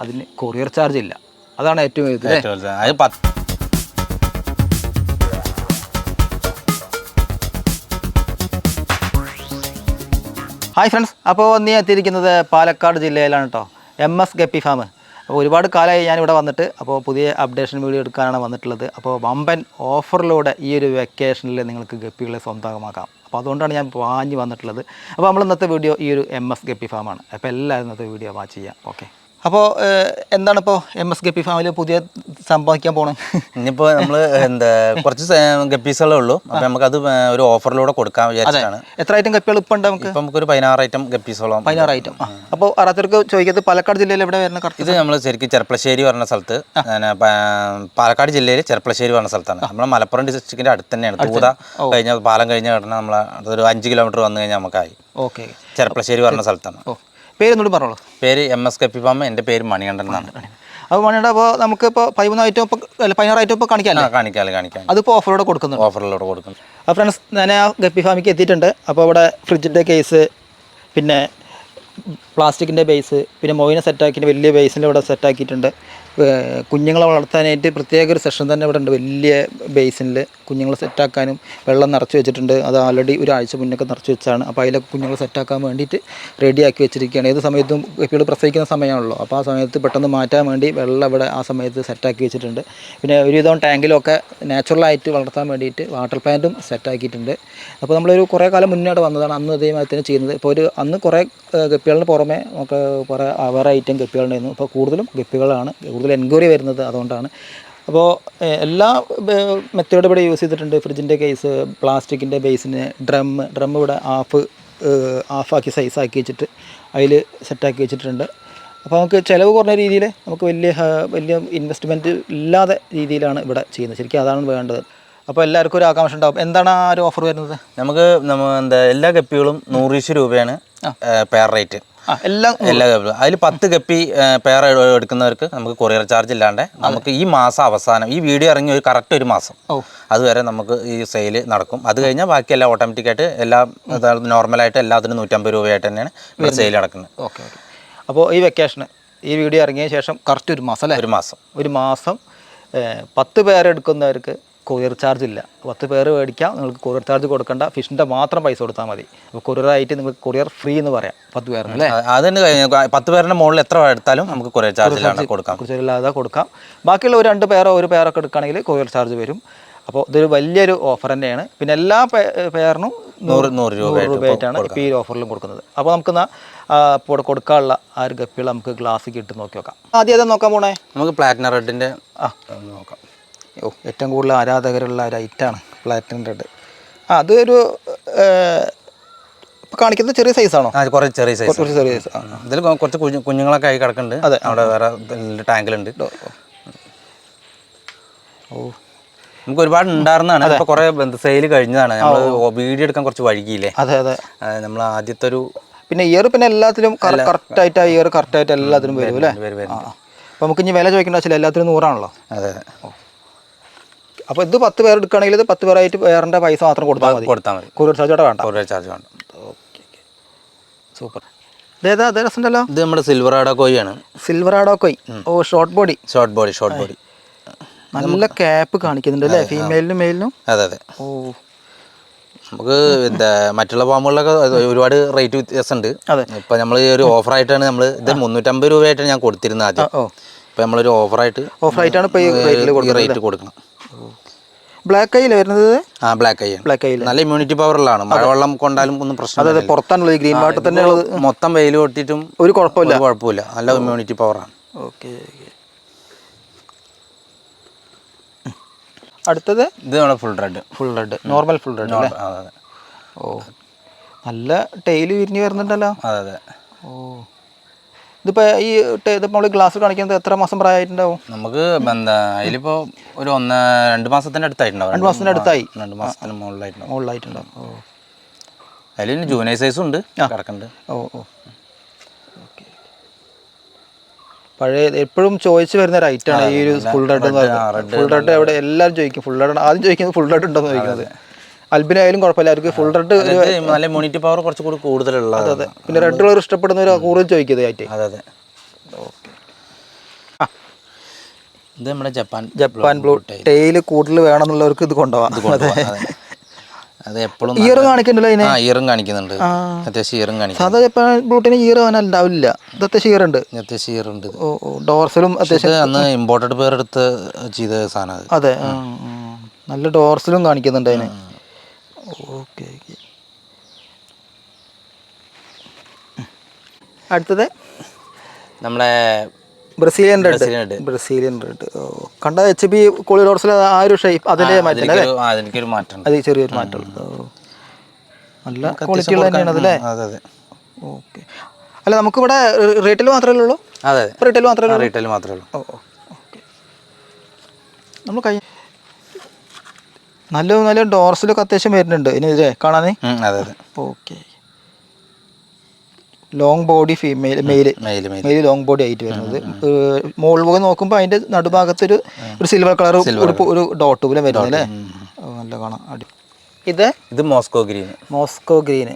അതിന് courier charge ഇല്ല. അതാണ് ഏറ്റവും ഇത്. അത് പത്ത് ഹായ് ഫ്രണ്ട്സ് അപ്പോൾ നീ എത്തിയിരിക്കുന്നത് പാലക്കാട് ജില്ലയിലാണ് കേട്ടോ എം എസ് ഗപ്പി ഫാം അപ്പോൾ ഒരുപാട് കാലമായി ഞാനിവിടെ വന്നിട്ട് അപ്പോൾ പുതിയ അപ്ഡേഷൻ വീഡിയോ എടുക്കാനാണ് വന്നിട്ടുള്ളത്. അപ്പോൾ വമ്പൻ ഓഫറിലൂടെ ഈ ഒരു വെക്കേഷനിൽ നിങ്ങൾക്ക് ഗപ്പികളെ സ്വന്തമാക്കാം. അപ്പോൾ അതുകൊണ്ടാണ് ഞാൻ വാങ്ങി വന്നിട്ടുള്ളത്. അപ്പോൾ നമ്മൾ ഇന്നത്തെ വീഡിയോ ഈ ഒരു എം എസ് ഗപ്പി ഫാമാണ് അപ്പോൾ എല്ലാവരും ഇന്നത്തെ വീഡിയോ വാച്ച് ചെയ്യാം. ഓക്കെ അപ്പോൾ എന്താണ് ഇപ്പോൾ എം എസ് ഗപ്പി ഫാമിലി പുതിയ സംഭവിക്കാൻ പോണേ? ഇനിയിപ്പോൾ നമ്മൾ എന്താ കുറച്ച് ഗപ്പീസുകളേ ഉള്ളൂ. അപ്പോൾ നമുക്ക് അത് ഒരു ഓഫറിലൂടെ കൊടുക്കാൻ വിചാരിച്ചാണ് എത്ര ഐറ്റം ഗപ്പികൾ ഇപ്പം ഉണ്ട് നമുക്ക്? നമുക്ക് നമുക്കൊരു പതിനാറ് ഐറ്റം ഗപ്പീസോളം പതിനാറ് ഐറ്റം അപ്പോൾ അറാത്തർക്ക് ചോദിക്കുന്നത് പാലക്കാട് ജില്ലയിൽ എവിടെ വരുന്ന ഇത് നമ്മൾ ശരിക്കും ചെർപ്പളശ്ശേരി പറഞ്ഞ സ്ഥലത്ത്. പാലക്കാട് ജില്ലയിൽ ചെർപ്പളശ്ശേരി പറഞ്ഞ സ്ഥലത്താണ്. നമ്മൾ മലപ്പുറം ഡിസ്ട്രിക്റ്റിന്റെ അടുത്ത് തന്നെയാണ് തൂത കഴിഞ്ഞ പാലം കഴിഞ്ഞ ഉടനെ നമ്മൾ ഒരു അഞ്ച് കിലോമീറ്റർ വന്നു കഴിഞ്ഞാൽ നമുക്കായി. ഓക്കെ. ചെർപ്പളശ്ശേരി പറഞ്ഞ സ്ഥലത്താണ്. പേരൊന്നുകൂടി പറഞ്ഞോളൂ. പേര് എം എസ് കപ്പിപ്പാമ്മ എന്റെ പേര് മണികണ്ഠൻ എന്നാണ്. അപ്പോൾ മണിയുടെ അപ്പോൾ നമുക്ക് ഇപ്പോൾ പതിമൂന്ന് ഐറ്റം ഇപ്പോൾ അല്ല പതിനാറ് ഐറ്റം ഇപ്പോൾ കാണിക്കാം കാണിക്കാം കാണിക്കാൻ അതിപ്പോൾ ഓഫറിലൂടെ കൊടുക്കുന്നുണ്ട്. ഓഫറിലൂടെ കൊടുക്കുന്നു. അപ്പോൾ ഫ്രണ്ട്സ് ഞാൻ ആ ഗപ്പി ഫാമിക്ക് എത്തിയിട്ടുണ്ട്. അപ്പോൾ അവിടെ ഫ്രിഡ്ജിന്റെ കേസ് പിന്നെ പ്ലാസ്റ്റിക്കിന്റെ ബേസ് പിന്നെ മൊയിനെ സെറ്റാക്കിയിട്ട് വലിയ ബേസിന്റെ ഇവിടെ സെറ്റാക്കിയിട്ടുണ്ട് കുഞ്ഞുങ്ങളെ വളർത്താനായിട്ട് പ്രത്യേക ഒരു സെഷൻ തന്നെ ഇവിടെ ഉണ്ട് വലിയ ബേസിനിൽ കുഞ്ഞുങ്ങളെ സെറ്റാക്കാനും വെള്ളം നിറച്ച് വെച്ചിട്ടുണ്ട്. അത് ആൾറെഡി ഒരാഴ്ച മുന്നൊക്കെ നിറച്ച് വെച്ചാണ്. അപ്പോൾ അതിലൊക്കെ കുഞ്ഞുങ്ങളെ സെറ്റാക്കാൻ വേണ്ടിയിട്ട് റെഡിയാക്കി വെച്ചിരിക്കുകയാണ്. ഏത് സമയത്തും കുപ്പികൾ പ്രസവിക്കുന്ന സമയമാണല്ലോ അപ്പോൾ ആ സമയത്ത് പെട്ടെന്ന് മാറ്റാൻ വേണ്ടി വെള്ളം ഇവിടെ ആ സമയത്ത് സെറ്റാക്കി വെച്ചിട്ടുണ്ട്. പിന്നെ ഒരുവിധം ടാങ്കിലൊക്കെ നാച്ചുറലായിട്ട് വളർത്താൻ വേണ്ടിയിട്ട് വാട്ടർ പ്ലാന്റും സെറ്റാക്കിയിട്ടുണ്ട് അപ്പോൾ നമ്മളൊരു കുറേ കാലം മുന്നോട്ട് വന്നതാണ്. അന്ന് അതേമാതിരി തന്നെ ചെയ്യുന്നത്. ഇപ്പോൾ ഒരു അന്ന് കുറേ ഗപ്പികളിന് പുറമെ നമുക്ക് കുറേ അവർ ഐറ്റം ഗപ്പികളുണ്ടായിരുന്നു. ഇപ്പോൾ കൂടുതലും ഗപ്പികളാണ്. കൂടുതൽ എൻക്വയറി വരുന്നത് അതുകൊണ്ടാണ്. അപ്പോൾ എല്ലാ മെത്തേഡും ഇവിടെ യൂസ് ചെയ്തിട്ടുണ്ട്. ഫ്രിഡ്ജിന്റെ കേസ് പ്ലാസ്റ്റിക്കിന്റെ ബേസിന് ഡ്രം ഡ്രം ഇവിടെ ഹാഫ് ഹാഫാക്കി സൈസാക്കി വെച്ചിട്ട് അതിൽ സെറ്റാക്കി വെച്ചിട്ടുണ്ട്. അപ്പോൾ നമുക്ക് ചിലവ് കുറഞ്ഞ രീതിയിൽ നമുക്ക് വലിയ വലിയ ഇൻവെസ്റ്റ്മെന്റ് ഇല്ലാതെ രീതിയിലാണ് ഇവിടെ ചെയ്യുന്നത്. ശരിക്കും അതാണ് വേണ്ടത്. അപ്പോൾ എല്ലാവർക്കും ഒരു ആകാംക്ഷ ഉണ്ടാവും. എന്താണ് ആ ഒരു ഓഫർ വരുന്നത്? നമുക്ക് നമ്മ എന്താ എല്ലാ കപ്പികളും നൂറ് രൂപയാണ് പെയർ റേറ്റ്. എല്ലാം എല്ലാ അതിൽ പത്ത് കപ്പി പേർ എടുക്കുന്നവർക്ക് നമുക്ക് കൊറിയർ ചാർജ് ഇല്ലാണ്ട് നമുക്ക് ഈ മാസം അവസാനം ഈ വീഡിയോ ഇറങ്ങി ഒരു കറക്റ്റ് ഒരു മാസം അതുവരെ നമുക്ക് ഈ സെയിൽ നടക്കും. അത് കഴിഞ്ഞാൽ ബാക്കിയെല്ലാം ഓട്ടോമാറ്റിക്കായിട്ട് എല്ലാം നോർമലായിട്ട് എല്ലാത്തിനും നൂറ്റമ്പത് രൂപയായിട്ട് തന്നെയാണ് ഇവിടെ സെയിൽ നടക്കുന്നത്. Okay okay. അപ്പോൾ ഈ വെക്കേഷന് ഈ വീഡിയോ ഇറങ്ങിയ ശേഷം കറക്റ്റ് ഒരു മാസം അല്ലേ? ഒരു മാസം. ഒരു മാസം പത്ത് പേർ എടുക്കുന്നവർക്ക് കൊറിയർ ചാർജ് ഇല്ല. പത്ത് പേര് മേടിക്കാം നിങ്ങൾക്ക് കൊറിയർ ചാർജ് കൊടുക്കേണ്ട ഫിഷിന്റെ മാത്രം പൈസ കൊടുത്താൽ മതി. അപ്പോൾ കൊറിയറായിട്ട് നിങ്ങൾക്ക് കൊറിയർ ഫ്രീ എന്ന് പറയാം പത്ത് പേരിന് അല്ലേ? അത് അതിന് പത്ത് പേരുടെ മുകളിൽ എത്ര എടുത്താലും നമുക്ക് കൊറിയർ ചാർജ് കൊടുക്കാം. കുറിച്ചില്ലാതെ കൊടുക്കാം. ബാക്കിയുള്ള ഒരു രണ്ട് പേരോ ഒരു പേരൊക്കെ എടുക്കുകയാണെങ്കിൽ കൊറിയർ ചാർജ് വരും. അപ്പോൾ ഇതൊരു വലിയൊരു ഓഫർ തന്നെയാണ്. പിന്നെ എല്ലാ പേ- പേരിനും നൂറ് നൂറ് രൂപ നൂറ് രൂപയായിട്ടാണ് ഇപ്പോൾ ഈ ഓഫറിലും കൊടുക്കുന്നത്. അപ്പോൾ നമുക്ക് ഇപ്പോൾ കൊടുക്കാനുള്ള ആ ഒരു ഗപ്പികൾ നമുക്ക് ഗ്ലാസ് ഇട്ട് നോക്കി നോക്കാം. ആദ്യം ഏതാ നോക്കാൻ പോണേ? നമുക്ക് പ്ലാറ്റിന റെഡിന്റെ ആ. നോക്കാം. ഓ ഏറ്റവും കൂടുതൽ ആരാധകരുള്ള ഒരു ഐറ്റാണ് പ്ലാറ്റിനം റെഡ് ആ അതൊരു ഇപ്പോൾ കാണിക്കുന്നത് ചെറിയ സൈസാണോ ആ കുറച്ച് ചെറിയ സൈസ് കുറച്ച് ചെറിയ സൈസ് ഇതിൽ കുറച്ച് കുഞ്ഞു കുഞ്ഞുങ്ങളൊക്കെ ആയി കിടക്കുന്നുണ്ട്. അതെ. അവിടെ വേറെ ടാങ്കിലുണ്ട്. ഓ. നമുക്ക് ഒരുപാട് ഉണ്ടായിരുന്നതാണ്. അതിപ്പോൾ കുറേ ബന്ധ സെയിൽ കഴിഞ്ഞതാണ്. നമ്മൾ വീഡിയോ എടുക്കാൻ കുറച്ച് വഴുകിയില്ലേ അതെ അതെ. നമ്മൾ ആദ്യത്തെ ഒരു പിന്നെ ഇയർ പിന്നെ എല്ലാത്തിലും കറക്റ്റ് ആയിട്ട് ഇയർ കറക്റ്റ് ആയിട്ട് എല്ലാത്തിനും വരും അല്ലേ? അപ്പോൾ നമുക്ക് ഇനി വില ചോദിക്കേണ്ട ആവശ്യമില്ല. എല്ലാത്തിനും നൂറാണല്ലോ? അതെ. അപ്പോൾ ഇത് പത്ത് പേർ എടുക്കുകയാണെങ്കിൽ ഇത് പത്ത് പേരായിട്ട് പേറിന്റെ പൈസ മാത്രം കൊടുത്താൽ മതി. കൊടുത്താൽ മതി. കൊറിയർ ചാർജ് വേണ്ട. കൊറിയർ ചാർജ് വേണ്ട. ഓക്കെ സൂപ്പർ ഇതേതാ അതേ രസമുണ്ടല്ലോ? ഇത് നമ്മുടെ സിൽവർ ആട കോഴിയാണ് സിൽവർ ആഡോ കോയി ഓ short body short body short body നല്ല ക്യാപ്പ് കാണിക്കുന്നുണ്ട് അല്ലേ? ഫീമെയിലിനും മെയിലിനും അതെ അതെ. ഓ. നമുക്ക് എന്താ മറ്റുള്ള ഫാമുകളിലൊക്കെ ഒരുപാട് റേറ്റ് വ്യത്യാസമുണ്ട്. ഇപ്പൊ നമ്മൾ ഒരു ഓഫറായിട്ടാണ് നമ്മൾ ഇത് മുന്നൂറ്റമ്പത് രൂപയായിട്ടാണ് ഞാൻ കൊടുത്തിരുന്നത് ആദ്യം. ഇപ്പൊ നമ്മളൊരു ഓഫറായിട്ട് ഓഫറായിട്ടാണ് കൊടുക്കുന്നത് റേറ്റ് കൊടുക്കണം. ബ്ലാക്ക് ഐയിൽ വരുന്നത്? ആ ബ്ലാക്ക് ഐ ബ്ലാക്ക് ഐയിൽ നല്ല ഇമ്മ്യൂണിറ്റി പവറുള്ളതാണ് മഴവെള്ളം കൊണ്ടാലും ഒന്നും പ്രശ്നം പ്രശ്നമില്ല അതെ പുറത്താണുള്ളത് ഗ്രീൻ വാട്ടർ തന്നെ ഉള്ളത് മൊത്തം വെയിൽ കൊട്ടിട്ടും ഒരു കുഴപ്പമില്ല. കുഴപ്പമില്ല. നല്ല ഇമ്മ്യൂണിറ്റി പവറാണ് ഓക്കെ അടുത്തത്? ഇത് നമ്മുടെ full red full red normal full red അല്ലേ അതെ ഓ. നല്ല ടൈൽ വിരിഞ്ഞ് വരുന്നുണ്ടല്ലോ. അതെ അതെ. ഓ. ഇതിപ്പോൾ ഈ ഇതിപ്പോ നമ്മൾ ഗ്ലാസ് കാണിക്കുന്നത് എത്ര മാസം പ്രായമായിട്ടുണ്ടാവും? നമുക്ക് എന്താ അതിലിപ്പോ ഒരു ഒന്ന് രണ്ട് മാസത്തിന്റെ അടുത്തായിട്ടുണ്ടാവും. രണ്ട് മാസത്തിന്റെ അടുത്തായി. രണ്ട് മാസത്തിന് മുകളിലായിട്ടുണ്ടാവും. മുകളിലായിട്ടുണ്ടാവും. ഓ. അതിൽ ജൂനൈ സൈസും ഉണ്ട് കിടക്കുന്നുണ്ട് ഓ ഓ. പഴയ എപ്പോഴും ചോദിച്ചു വരുന്ന ഒരു ഐറ്റാണ് ഈ ഒരു ഫുൾ റെഡ് എന്ന് പറയുന്നത്. ഫുൾ റെഡ് എവിടെ? എല്ലാവരും ചോദിക്കും. ഫുൾ റെഡ് ആദ്യം ചോദിക്കുന്നത് ഫുൾ റെഡ് ഉണ്ടോന്ന് ചോദിക്കുന്നത്. അൽബിനായാലും കുഴപ്പമില്ല. അവർക്ക് ഫുൾ റെഡ് നല്ല മോണിറ്റി പവർ കുറച്ച് കൂടി കൂടുതലുള്ള അതെ അതെ. പിന്നെ റെഡ് കളർ ഇഷ്ടപ്പെടുന്നവർ കൂടുതൽ ചോദിക്കുന്നത് ആയിട്ട്. അതെ അതെ. ഓക്കെ. ഇത് നമ്മുടെ ജപ്പാൻ ജപ്പാൻ ബ്ലൂ ടെയിൽ കൂടുതൽ വേണമെന്നുള്ളവർക്ക് ഇത് കൊണ്ടുപോകാം അതെ. അതെ. എപ്പോഴും ഇയർ കാണിക്കണ്ടല്ലോ അതിന്? ആ ഇയറും കാണിക്കുന്നുണ്ട്. അത്യാവശ്യം ഇയറും കാണിക്കും സാധാ ജപ്പാൻ ബ്ലൂട്ടിന് ഇയർ അവൻ ഉണ്ടാവില്ല. ഇത് അത്യാവശ്യം ഇയർ ഉണ്ട്. അത്യാവശ്യം ഇയർ ഉണ്ട്. ഓ ഡോർസലും അത്യാവശ്യം അന്ന് ഇമ്പോർട്ടഡ് പേർ എടുത്ത് ചെയ്ത സാധനം അതെ. നല്ല ഡോർസലും കാണിക്കുന്നുണ്ട് അതിന്. Okay okay. അടുത്തത്? നമ്മളെ ബ്രസീലിയൻ റെഡ്. Brazilian red. കണ്ട എച്ച് ബി കോളി ഡോർസൽ ആ ഒരു ഷേപ്പ് അതിന്റെ മാറ്റം മാറ്റം അത് ചെറിയൊരു മാറ്റമുണ്ട് നല്ല ക്വാളിറ്റി ഉള്ള തന്നെയാണ് അതല്ലേ? അതെ അതെ. ഓക്കെ. അല്ല നമുക്കിവിടെ റീറ്റെയിൽ മാത്രമേ ഉള്ളൂ? അതെ റീറ്റെയിൽ മാത്രമേ ഉള്ളൂ? റീറ്റെയിൽ മാത്രമേ ഉള്ളൂ. ഓക്കെ. നമ്മൾ കൈ നല്ല നല്ല ഡോർസിലൊക്കെ അത്യാവശ്യം വരുന്നുണ്ട്. ഇനി ഇതേ കാണാനേ? അതെ അതെ. Okay long body female male male long body ആയിട്ട് വരുന്നത്. മോൾ നോക്കുമ്പോൾ അതിന്റെ നടുഭാഗത്തൊരു ഒരു സിൽവർ കളർ ഒരു ഡോട്ട് പോലെ വരുന്നത് അല്ലേ നല്ല കാണാം. അടി ഇത്? ഇത് മോസ്കോ ഗ്രീൻ മോസ്കോ ഗ്രീന്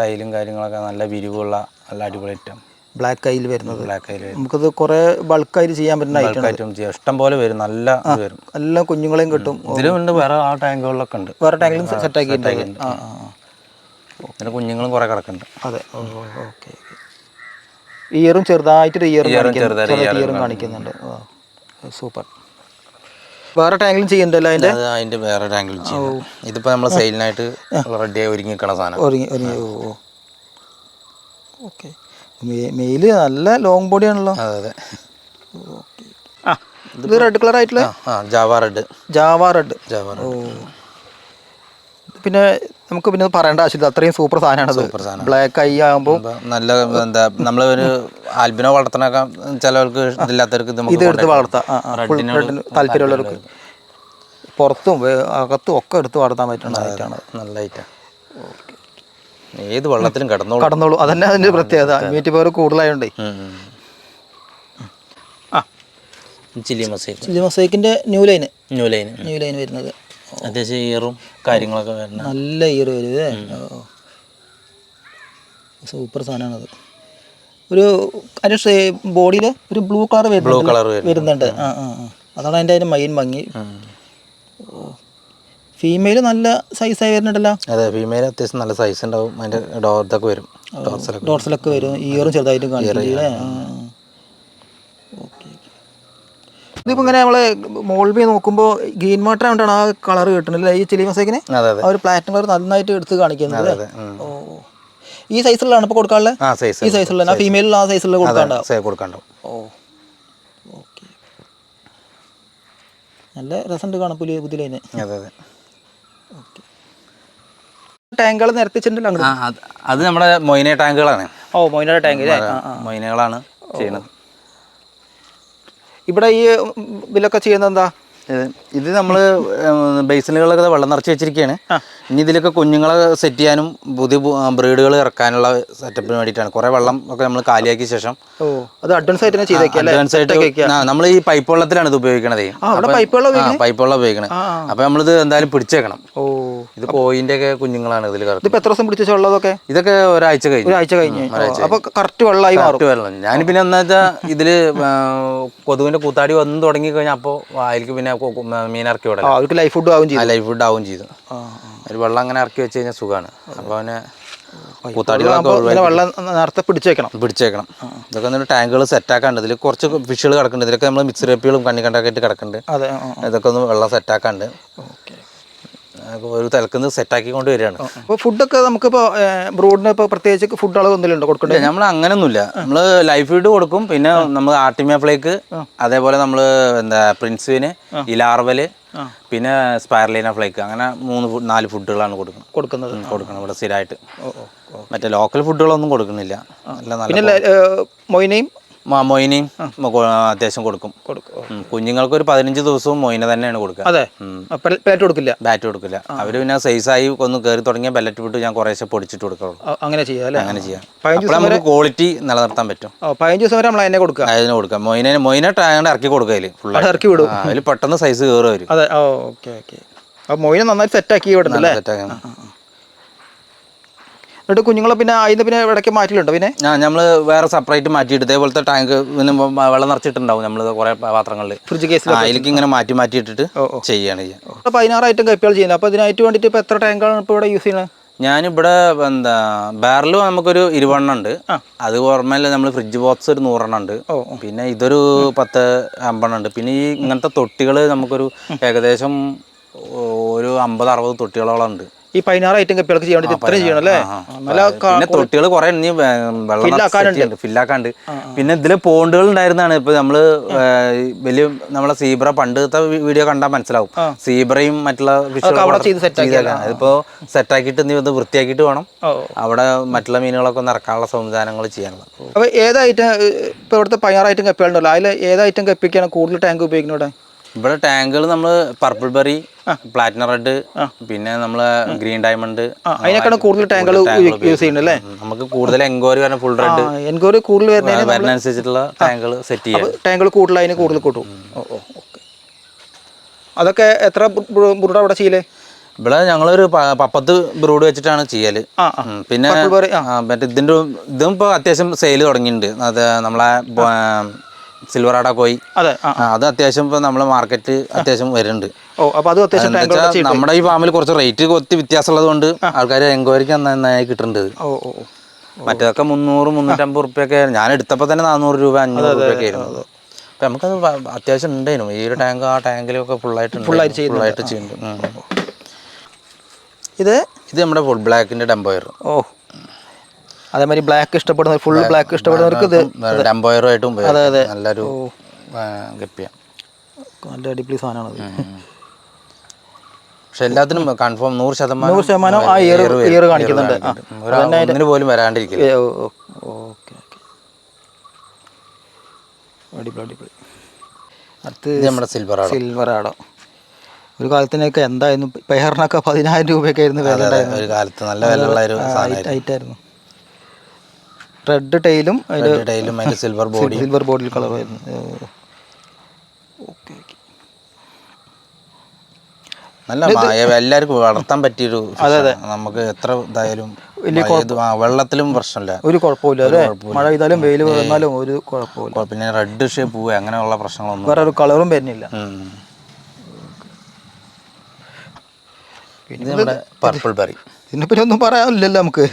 ടൈലും കാര്യങ്ങളൊക്കെ നല്ല വിരിവുള്ള നല്ല അടിപൊളി ഐറ്റം ബ്ലാക്ക് ഐയിൽ വരുന്നത്. ബ്ലാക്ക് ഐയിൽ നമുക്കത് കുറേ ബൾക്കായിട്ട് ചെയ്യാൻ പറ്റുന്ന ഐറ്റം ചെയ്യാം. ഇഷ്ടം പോലെ വരും. നല്ല വരും. എല്ലാ കുഞ്ഞുങ്ങളെയും കിട്ടും. ഇതിലുംണ്ട് വേറെ ആ ടാങ്കുകളിലൊക്കെ ഉണ്ട്. വേറെ ടാങ്കിലും സെറ്റ് ആക്കിയിട്ടുണ്ട്. ആ. പിന്നെ കുഞ്ഞുങ്ങളും കുറെ കിടക്കുന്നുണ്ട്. അതെ. ഓക്കെ ഇയറും ചെറുതായിട്ടൊരു ചെറുതായിട്ട് ഇയറും കാണിക്കുന്നുണ്ട്. സൂപ്പർ. വേറെ ടാങ്കിലും ചെയ്യണ്ടല്ലോ അതിന്റെ? അത് അതിന്റെ വേറെ ടാങ്കിലും ചെയ്യും ഇതിപ്പോ നമ്മൾ സെയിലിനായിട്ട് റെഡിയായി ഒരുങ്ങി ഒരുങ്ങിക്കണ സാധനം. ഒരുങ്ങി ഒരുങ്ങി. ഓ. ഓക്കെ. മെയിൽ നല്ല ലോങ് ബോഡി ആണല്ലോ. അതെ ഓക്കെ ഇത് റെഡ് കളർ ആയിട്ടുള്ള? Java red Java red Java ഓ. പിന്നെ നമുക്ക് പിന്നെ പറയേണ്ട ആവശ്യമില്ല. അത്രയും സൂപ്പർ സാധനമാണ് ബ്ലാക്ക് ഐ ആകുമ്പോൾ നല്ല എന്താ നമ്മളൊരു ആൽബിനോ വളർത്തണൊക്കെ ചിലവർക്ക് ഇതില്ലാത്തവർക്ക് ഇത് എടുത്ത് വളർത്താം. താല്പര്യമുള്ളവർക്ക്. പുറത്തും അകത്തും ഒക്കെ എടുത്ത് വളർത്താൻ പറ്റുന്ന ഐറ്റാണ് നല്ല ഐറ്റം ഏത് വെള്ളത്തിലും കടന്നോളൂ. കടന്നോളൂ. അതന്നെ അതിന്റെ പ്രത്യേകത. മീറ്റ് പവർ കൂടുതലായതുകൊണ്ട് ചില്ലി മസൈൽ ചില്ലി മൊസൈക്കിന്റെ new line. New line new line വരുന്നത്. അത്യാവശ്യം ഇയറും കാര്യങ്ങളൊക്കെ വരുന്നത് നല്ല ഇയർ വരുന്നത് സൂപ്പർ സാധനമാണത്. ഒരു അതിന്റെ ബോഡിയിൽ ഒരു ബ്ലൂ കളർ ബ്ലൂ വരുന്നുണ്ട്. കളർ വരുന്നുണ്ട്. ആ ആ ആ. അതാണ് അതിന്റെ അതിന്റെ മൈൻ ഭംഗി. ഫീമെയിൽ നല്ല സൈസായി വരുന്നുണ്ടല്ലോ. അതെ ഫീമെയിൽ അത്യാവശ്യം നല്ല സൈസ് ഉണ്ടാവും. അതിന്റെ ഡോർസൊക്കെ വരും. ഡോർസിലൊക്കെ ഡോർസിലൊക്കെ വരും. ഇയറും ചെറുതായിട്ട് കാണിക്കില്ലേ ഓക്കെ ഇതിപ്പോൾ ഇങ്ങനെ നമ്മളെ മോൾബി നോക്കുമ്പോൾ ഗ്രീൻ വാട്ടർ കൊണ്ടാണ് ആ കളർ കിട്ടുന്നത് ഈ ചിലി മസേക്കിന് ആ ഒരു പ്ലാറ്റിനം കളർ നന്നായിട്ട് എടുത്ത് കാണിക്കുന്നത് ഓ ഈ സൈസിലാണ് ഇപ്പോൾ കൊടുക്കാനുള്ളത് ഈ സൈസിലുള്ള ഫീമെയിലുള്ള ആ സൈസിലുള്ള കൊടുക്കാണ്ടാവും ഓ. ഓക്കെ. നല്ല രസമുണ്ട് കാണാൻ പുലിയ പുതിയ ലൈന്. അതെ അതെ. ടാങ്കുകൾ നിരത്തിച്ചിട്ടുണ്ടല്ലോ അത് നമ്മുടെ മൊയിന ടാങ്കുകളാണ് ഓ മൊയിനയുടെ ടാങ്ക് മൊയിനകളാണ് ചെയ്യുന്നത് ഇവിടെ ഈ ബില്ലൊക്കെ ചെയ്യുന്നത് എന്താ ഇത് നമ്മൾ ബേസിനുകളൊക്കെ വെള്ളം നിറച്ച് വെച്ചിരിക്കുകയാണ് ഇനി ഇതിലൊക്കെ കുഞ്ഞുങ്ങളെ സെറ്റ് ചെയ്യാനും പുതിയ ബ്രീഡുകൾ ഇറക്കാനുള്ള സെറ്റപ്പിന് വേണ്ടിയിട്ടാണ്. കുറേ വെള്ളം ഒക്കെ നമ്മൾ കാലിയാക്കിയ ശേഷം അത് അഡ്വാൻസ് ആയിട്ട് അഡ്വാൻസ് ആയിട്ട് നമ്മൾ ഈ പൈപ്പ് വെള്ളത്തിലാണ് ഇത് ഉപയോഗിക്കണത്. പൈപ്പ് വെള്ളം ഉപയോഗിക്കണത് അപ്പൊ നമ്മളിത് എന്തായാലും പിടിച്ചേക്കണം. ഇത് പോയിന്റെ ഒക്കെ കുഞ്ഞുങ്ങളാണ് ഇതിൽ ഇതിപ്പോൾ എത്ര ദിവസം പിടിച്ച വെള്ളമൊക്കെ ഇതൊക്കെ ഒരാഴ്ച കഴിഞ്ഞു. ഒരാഴ്ച കഴിഞ്ഞു. കറക്റ്റ് വെള്ളമായി കറക്റ്റ് വെള്ളം. ഞാൻ പിന്നെ എന്താ വെച്ചാൽ ഇതിൽ കൊതുവിന്റെ കൊതുകിന്റെ കൂത്താടി വന്ന് തുടങ്ങി കഴിഞ്ഞാൽ അപ്പോൾ അതിലേക്ക് പിന്നെ കൊ- കൊ- മീൻ ഇറക്കി അവർക്ക് ലൈഫ് ഫുഡ് ആവും ചെയ്തു. ലൈഫ് ഫുഡ് ആവും ചെയ്തു. ഒരു വെള്ളം അങ്ങനെ ഇറക്കി വെച്ച് കഴിഞ്ഞാൽ സുഖമാണ് അപ്പോൾ അവനെ കൂത്താടികളൊക്കെ വെള്ളം നേരത്തെ പിടിച്ചേക്കണം. പിടിച്ചേക്കണം ഇതൊക്കെ ഒന്ന് ടാങ്കുകൾ സെറ്റാക്കാണ്ട് ഇതിൽ കുറച്ച് ഫിഷുകൾ കിടക്കുന്നുണ്ട്. ഇതിലൊക്കെ നമ്മൾ മിക്സ് റേപ്പികളും കണ്ണി ആയിട്ട് കിടക്കുന്നുണ്ട്. ഇതൊക്കെ ഒന്ന് വെള്ളം സെറ്റാക്കാണ്ട് ഒരു തലക്കുന്ന് സെറ്റാക്കി കൊണ്ട് വരികയാണ്. അപ്പോൾ ഫുഡൊക്കെ നമുക്കിപ്പോൾ ബ്രോഡിന് ഇപ്പോൾ പ്രത്യേകിച്ച് ഫുഡ് അളവ് എന്തെങ്കിലും ഉണ്ടോ കൊടുക്കണ്ടേ നമ്മൾ അങ്ങനെയൊന്നുമില്ല നമ്മൾ ലൈഫ് ഫീഡ് കൊടുക്കും. പിന്നെ നമ്മൾ ആർട്ടിമിയ ഫ്ലേക്ക് അതേപോലെ നമ്മൾ എന്താ പ്രിൻസുവിന് ഇലാർവൽ പിന്നെ സ്പൈർലൈന ഫ്ലേക്ക് അങ്ങനെ മൂന്ന് ഫുഡ് നാല് ഫുഡുകളാണ് കൊടുക്കുന്നത്. കൊടുക്കുന്നത്. കൊടുക്കണം ഇവിടെ സ്ഥിരമായിട്ട്. മറ്റേ ലോക്കൽ ഫുഡുകളൊന്നും കൊടുക്കുന്നില്ല. നല്ല മൊയിനയും മൊയിനയും അത്യാവശ്യം കൊടുക്കും. കൊടുക്കും. കുഞ്ഞുങ്ങൾക്ക് ഒരു പതിനഞ്ച് ദിവസവും മൊയിന തന്നെയാണ് കൊടുക്കുക. അതെ. ബാറ്റ് കൊടുക്കില്ല. ബാറ്റ് കൊടുക്കില്ല. അവർ പിന്നെ സൈസായി ഒന്ന് കയറി തുടങ്ങിയ ബെല്ലറ്റ് വിട്ട് ഞാൻ കുറേശ്ശെ പൊടിച്ചിട്ട് കൊടുക്കുള്ളൂ അങ്ങനെ ചെയ്യാം അങ്ങനെ ചെയ്യാം. നമുക്ക് ക്വാളിറ്റി നിലനിർത്താൻ പറ്റും. പതിനഞ്ച് ദിവസം വരെ നമ്മൾ അതിനെ കൊടുക്കുക അതിന് കൊടുക്കാം മൊയിനെ മൊയിനെ ടാങ്ങണ്ട് ഇറക്കി കൊടുക്കുക അതിൽ ഫുള്ള് ഇറക്കി വിടും. അതിൽ പെട്ടെന്ന് സൈസ് കയറി വരും അതെ. ഓക്കെ ഓക്കെ മൊയിനെ നന്നായി സെറ്റാക്കി വിടുന്നല്ലേ സെറ്റ് സെറ്റാക്കാൻ എന്നിട്ട് കുഞ്ഞുങ്ങളെ പിന്നെ അതിന് പിന്നെ ഇടയ്ക്ക് മാറ്റിലുണ്ടോ പിന്നെ? ആ നമ്മൾ വേറെ സെപ്പറേറ്റ് മാറ്റിയിട്ട് ഇതേപോലത്തെ ടാങ്ക് വെള്ളം നിറച്ചിട്ടുണ്ടാവും നമ്മൾ കുറേ പാത്രങ്ങളിൽ ഫ്രിഡ്ജ് കേസിൽ അതിലേക്ക് ഇങ്ങനെ മാറ്റി മാറ്റി ഇട്ടിട്ട് ചെയ്യാണ് ചെയ്യുക പതിനാറായിട്ടും പതിനാറ് ഐറ്റം കപ്പികൾ ചെയ്യുന്നത്. അപ്പോൾ ഇതിനായിട്ട് വേണ്ടിയിട്ട് ഇപ്പോൾ എത്ര ടാങ്കാണ് ഇപ്പോൾ ഇവിടെ യൂസ് ചെയ്യുന്നത്? ഞാനിവിടെ എന്താ ബാരൽ നമുക്കൊരു ഇരുപെണ്ണം ഉണ്ട്. അത് ഓർമ്മയില്ല നമ്മൾ ഫ്രിഡ്ജ് ബോക്സ് ഒരു നൂറെണ്ണം ഉണ്ട്. പിന്നെ ഇതൊരു പത്ത് അമ്പെണ്ണം ഉണ്ട്. പിന്നെ ഈ ഇങ്ങനത്തെ തൊട്ടികൾ നമുക്കൊരു ഏകദേശം ഒരു അമ്പത് അറുപത് തൊട്ടികളോളം ഉണ്ട്. ഈ പതിനാറ് ഐറ്റം കപ്പികൾക്ക് ചെയ്യാൻ വേണ്ടി ഇത്രയും ചെയ്യണം അല്ലേ? പിന്നെ തൊട്ടികൾ കുറെ വെള്ളം ഫില്ലാക്കാണ്ട് പിന്നെ ഇതിൽ പോണ്ടുകൾ ഉണ്ടായിരുന്നാണ്. ഇപ്പൊ നമ്മൾ വലിയ നമ്മളെ സീബ്ര പണ്ടത്തെ വീഡിയോ കണ്ടാൽ മനസ്സിലാവും. സീബ്രയും മറ്റുള്ള. അതിപ്പോ സെറ്റാക്കിയിട്ട് നീ ഇത് വൃത്തിയാക്കിയിട്ട് വേണം. അവിടെ മറ്റുള്ള മീനുകളൊക്കെ ഒന്ന് ഇറക്കാനുള്ള സംവിധാനങ്ങൾ ചെയ്യാനുള്ളത്. അപ്പൊ ഏതായിട്ട് ഇപ്പൊ ഇവിടുത്തെ പതിനാറ് ഐറ്റം കപ്പികളുണ്ടല്ലോ. അതിൽ ഏതായിട്ടും കപ്പിക്കാണ് കൂടുതൽ ടാങ്ക് ഉപയോഗിക്കുന്നത് ഇവിടെ ടാങ്കുകൾ നമ്മൾ പർപ്പിൾ ബെറി പ്ലാറ്റിനം റെഡ് പിന്നെ നമ്മളെ ഗ്രീൻ ഡയമണ്ട് അതിനൊക്കെ അതിനൊക്കെയാണ് കൂടുതൽ ടാങ്കുകൾ യൂസ് ചെയ്യുന്നത് അല്ലേ? നമുക്ക് കൂടുതൽ എൻക്വയറി വരുന്ന ഫുൾ റെഡ് എൻക്വയറി കൂടുതൽ വരുന്നതിനനുസരിച്ചിട്ടുള്ള ടാങ്കുകൾ സെറ്റ് ചെയ്യാം. ടാങ്കുകൾ കൂടുതൽ അതിന് കൂടുതൽ കൂട്ടും. അതൊക്കെ എത്ര ബ്രൂഡ് അവിടെ ചെയ്യലേ? ഇവിടെ ഞങ്ങളൊരു പപ്പത്ത് ബ്രൂഡ് വെച്ചിട്ടാണ് ചെയ്യൽ. പിന്നെ മറ്റേ ഇതിന്റെ ഇതും ഇപ്പൊ അത്യാവശ്യം സെയിൽ തുടങ്ങിയിട്ടുണ്ട്. അത് നമ്മളെ സിൽവറാട കോയി അതെ അത് അത്യാവശ്യം ഇപ്പൊ നമ്മളെ മാർക്കറ്റ് അത്യാവശ്യം വരുന്നുണ്ട്. ഓ അപ്പോൾ അത് അത്യാവശ്യം നമ്മുടെ ഈ ഫാമിൽ കുറച്ച് റേറ്റ് ഒത്തി വ്യത്യാസമുള്ളത് കൊണ്ട് ആൾക്കാർ എൻക്വയറിക്ക് നന്നായി കിട്ടുന്നുണ്ട്. ഓ ഓ മറ്റേതൊക്കെ മുന്നൂറ് മുന്നൂറ്റമ്പത് റുപ്യൊക്കെ ഞാൻ എടുത്തപ്പോൾ തന്നെ നാനൂറ് രൂപ അഞ്ഞൂറ് രൂപയൊക്കെ ആയിരുന്നു. അപ്പം നമുക്കത് അത്യാവശ്യം ഉണ്ടായിരുന്നു. ഈ ഒരു ടാങ്ക് ആ ടാങ്കിലൊക്കെ ഫുള്ളായിട്ട് ഫുള്ളായിട്ട് ഫുള്ളായിട്ട് ചെയ്യുന്നുണ്ട്. ഇത് ഇത് നമ്മുടെ ഫുൾ ബ്ലാക്കിന്റെ ഡംബോയർ ഓ. അതേമാതിരി ബ്ലാക്ക് ഇഷ്ടപ്പെടുന്ന ഫുൾ ബ്ലാക്ക് ഇഷ്ടപ്പെടുന്നവർക്ക് ഇത് ഡംബോയറുമായിട്ടും നല്ലൊരു ആ, ഗപ്പിയാണ് നല്ല അടിപൊളി സാധനമാണ് പക്ഷെ എല്ലാത്തിനും കൺഫേം നൂറ് ശതമാനം നൂറ് ശതമാനം ആ ഇയർ ഇയർ കാണിക്കുന്നുണ്ട്. ഒരു ഒന്നിന് പോലും ഓ ഓക്കെ അടിപൊളി അടിപൊളി. അടുത്ത് നമ്മുടെ സിൽവർ സിൽവർ ആടോ. ഒരു കാലത്തിനൊക്കെ എന്തായിരുന്നു? പെഹറിനൊക്കെ പതിനായിരം രൂപയൊക്കെ ആയിരുന്നു വില ഒരു കാലത്ത് നല്ല വിലയുള്ള ഒരു സാധനമായിരുന്നു. ആയിട്ടായിരുന്നു റെഡ് ടൈലും ടൈലും അതിന്റെ സിൽവർ ബോഡി സിൽവർ ബോഡിൽ കളറായിരുന്നു ഓക്കെ ഓക്കെ. നല്ല എല്ലാവർക്കും വളർത്താൻ പറ്റിയൊരു അതെ അതെ. നമുക്ക് എത്ര ഇതായാലും വലിയ വെള്ളത്തിലും പ്രശ്നമില്ല. ഒരു കുഴപ്പമില്ല അല്ലേ? മഴ പെയ്താലും വെയിൽ വന്നാലും ഒരു കുഴപ്പമില്ല പിന്നെ റെഡ് ഷേപ്പ് പൂവ് അങ്ങനെയുള്ള പ്രശ്നങ്ങളൊന്നും വേറെ ഒരു കളറും വരുന്നില്ല. പിന്നെ നമ്മുടെ പർപ്പിൾ ബെറി ഇതിനെപ്പറ്റി ഒന്നും പറയാനില്ലല്ലോ നമുക്ക്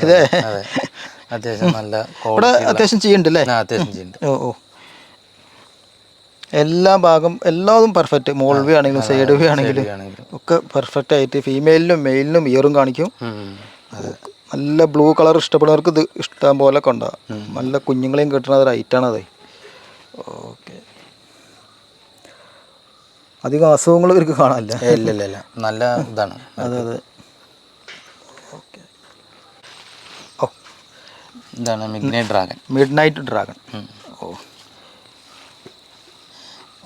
അതെ. അത്യാവശ്യം നല്ല ഇവിടെ അത്യാവശ്യം അത്യാവശ്യം ചെയ്യുന്നുണ്ട്. ഓ ഓ. എല്ലാ ഭാഗം എല്ലാതും പെർഫെക്റ്റ് മോൾ വ്യൂ ആണെങ്കിലും സൈഡ് വ്യൂ ആണെങ്കിലും ഒക്കെ പെർഫെക്റ്റ് ആയിട്ട് ഫീമെയിലിനും മെയിലിനും ഇയറും കാണിക്കും. നല്ല ബ്ലൂ കളർ ഇഷ്ടപ്പെടുന്നവർക്ക് ഇത് ഇഷ്ടം പോലെ കൊണ്ടാകും നല്ല കുഞ്ഞുങ്ങളെയും കിട്ടുന്ന ഒരു ഐറ്റാണ് അത്. ഓക്കെ. അധികം അസുഖങ്ങൾ ഇവർക്ക് കാണാനില്ല. ഇല്ല ഇല്ല ഇല്ല. നല്ല ഇതാണ്. അതെ. അതെ. ഓക്കെ. ഇതാണ് മിഗ്നേ ഡ്രാഗൺ മിഡ് നൈറ്റ് ഡ്രാഗൺ ഓ.